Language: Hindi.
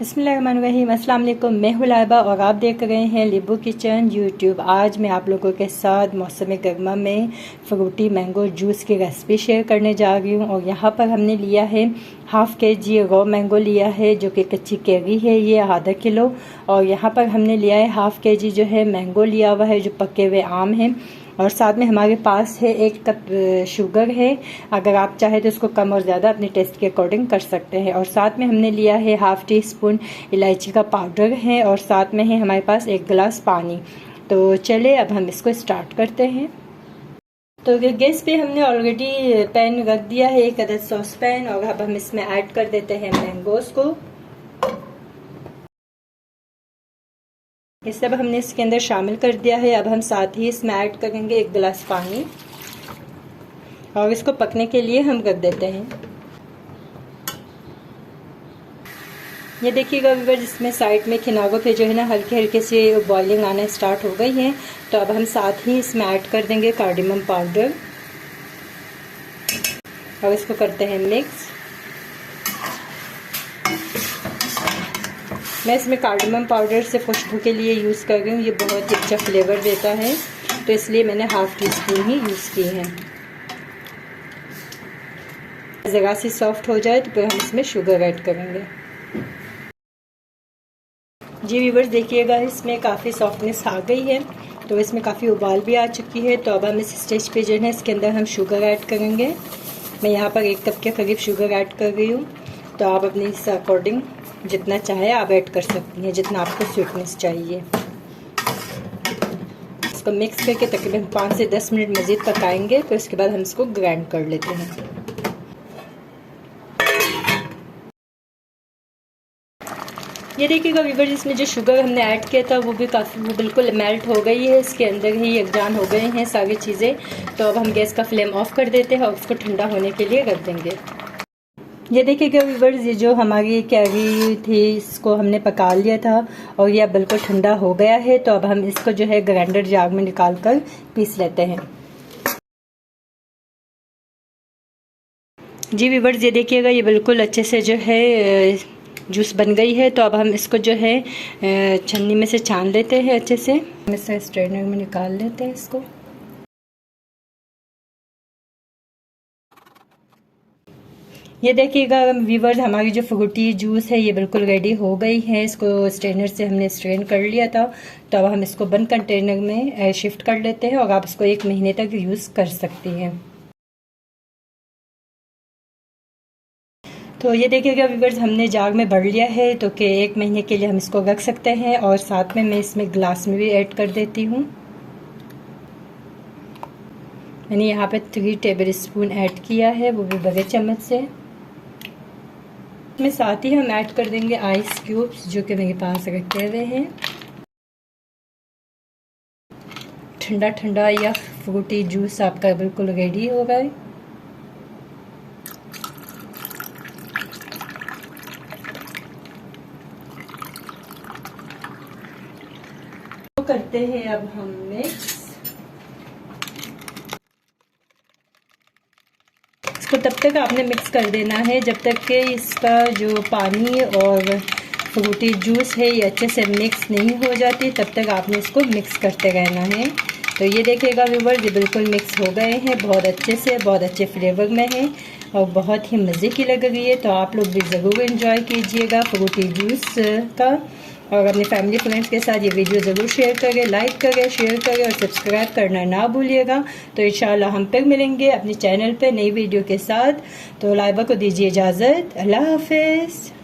अस्सलाम मैं हूँ लाइबा और आप देख रहे हैं लिबू किचन यूट्यूब। आज मैं आप लोगों के साथ मौसम गर्मा में फ्रूटी, मैंगो, जूस की रेसिपी शेयर करने जा रही हूँ। और यहाँ पर हमने लिया है हाफ़ के जी रॉ मैंगो लिया है, जो कि कच्ची कैरी है, ये आधा किलो। और यहाँ पर हमने लिया है हाफ़ के जी जो है मैंगो लिया हुआ है, जो पके हुए आम हैं। और साथ में हमारे पास है एक कप शुगर है। अगर आप चाहें तो उसको कम और ज़्यादा अपने टेस्ट के अकॉर्डिंग कर सकते हैं। और साथ में हमने लिया है हाफ़ टी स्पून इलायची का पाउडर है और साथ में है हमारे पास एक गिलास पानी। तो चले अब हम इसको स्टार्ट करते हैं। तो गैस पे हमने ऑलरेडी पैन रख दिया है, एक अदद सॉस पैन और अब हम इसमें ऐड कर देते हैं मैंगोज़ को। ये सब हमने इसके अंदर शामिल कर दिया है। अब हम साथ ही इसमें ऐड करेंगे एक गिलास पानी। और इसको पकने के लिए हम रख देते हैं। ये देखिएगा अगर जिसमें साइड में किनारों पे जो है ना हल्के हल्के से बॉइलिंग आना स्टार्ट हो गई है। तो अब हम साथ ही इसमें ऐड कर देंगे कार्डिमम पाउडर और इसको करते हैं मिक्स मैं इसमें कार्डमम पाउडर से खुशबू के लिए यूज़ कर रही हूँ। ये बहुत ही अच्छा फ्लेवर देता है। तो इसलिए मैंने हाफ़ टी स्पून ही यूज़ की है। ज़रा सी सॉफ्ट हो जाए तो फिर हम इसमें शुगर ऐड करेंगे। जी वीवर्स देखिएगा, इसमें काफ़ी सॉफ्टनेस आ गई है। तो इसमें काफ़ी उबाल भी आ चुकी है। तो अब हम इस स्टेज पे जो है, इसके अंदर हम शुगर ऐड करेंगे। मैं यहाँ पर एक कप के करीब शुगर ऐड कर रही हूँ। तो आप अपनी इस अकॉर्डिंग जितना चाहे आप ऐड कर सकती हैं, जितना आपको स्वीटनेस चाहिए। इसको मिक्स करके तकरीबन पाँच से दस मिनट मज़ीद पकाएँगे फिर उसके बाद हम इसको ग्राइंड कर लेते हैं। ये देखिएगा वीवर जिसमें जो शुगर हमने ऐड किया था, वो भी काफ़ी, वो बिल्कुल मेल्ट हो गई है। इसके अंदर ही यकजान हो गए हैं सारी चीज़ें। तो अब हम गैस का फ्लेम ऑफ़ कर देते हैं और उसको ठंडा होने के लिए रख देंगे। ये देखिएगा वीवर्स ये जो हमारी कैरी थी, इसको हमने पका लिया था और ये अब बिल्कुल ठंडा हो गया है तो अब हम इसको जो है ग्राइंडर जाग में निकाल कर पीस लेते हैं। जी वीवर्स ये देखिएगा, ये बिल्कुल अच्छे से जो है जूस बन गई है तो अब हम इसको जो है छन्नी में से छान लेते हैं अच्छे से। हम इसे स्ट्रेनर में निकाल लेते हैं इसको। ये देखिएगा वीवर्स हमारी जो फ्रूटी जूस है, ये बिल्कुल रेडी हो गई है। इसको स्ट्रेनर से हमने स्ट्रेन कर लिया था। तो अब हम इसको बंद कंटेनर में शिफ्ट कर लेते हैं और आप इसको एक महीने तक यूज़ कर सकती हैं। तो ये देखिएगा वीवर्स हमने जाग में भर लिया है तो कि एक महीने के लिए हम इसको रख सकते हैं और साथ में मैं इसमें ग्लास में भी ऐड कर देती हूँ। मैंने यहाँ पे थ्री टेबल स्पून ऐड किया है, वो भी बड़े चम्मच से। इसमें साथ ही हम ऐड कर देंगे आइस क्यूब्स जो कि मेरे पास रखे हुए हैं। ठंडा ठंडा या फ्रूटी जूस आपका बिल्कुल रेडी हो गए करते हैं अब हम मिक्स इसको तब तक आपने मिक्स कर देना है, जब तक कि इसका जो पानी और फ्रूटी जूस है, ये अच्छे से मिक्स नहीं हो जाती, तब तक आपने इसको मिक्स करते रहना है। तो ये देखिएगा व्यूवर ये बिल्कुल मिक्स हो गए हैं, बहुत अच्छे से, बहुत अच्छे फ्लेवर में है और बहुत ही मज़े की लग रही है। तो आप लोग भी ज़रूर इन्जॉय कीजिएगा फ्रूटी जूस का। और अपने फैमिली फ्रेंड्स के साथ ये वीडियो ज़रूर शेयर करें लाइक करें शेयर करें और सब्सक्राइब करना ना भूलिएगा। तो इन हम फिर मिलेंगे अपने चैनल पर नई वीडियो के साथ। तो लाइबा को दीजिए इजाज़त। अल्लाह हाफिज़।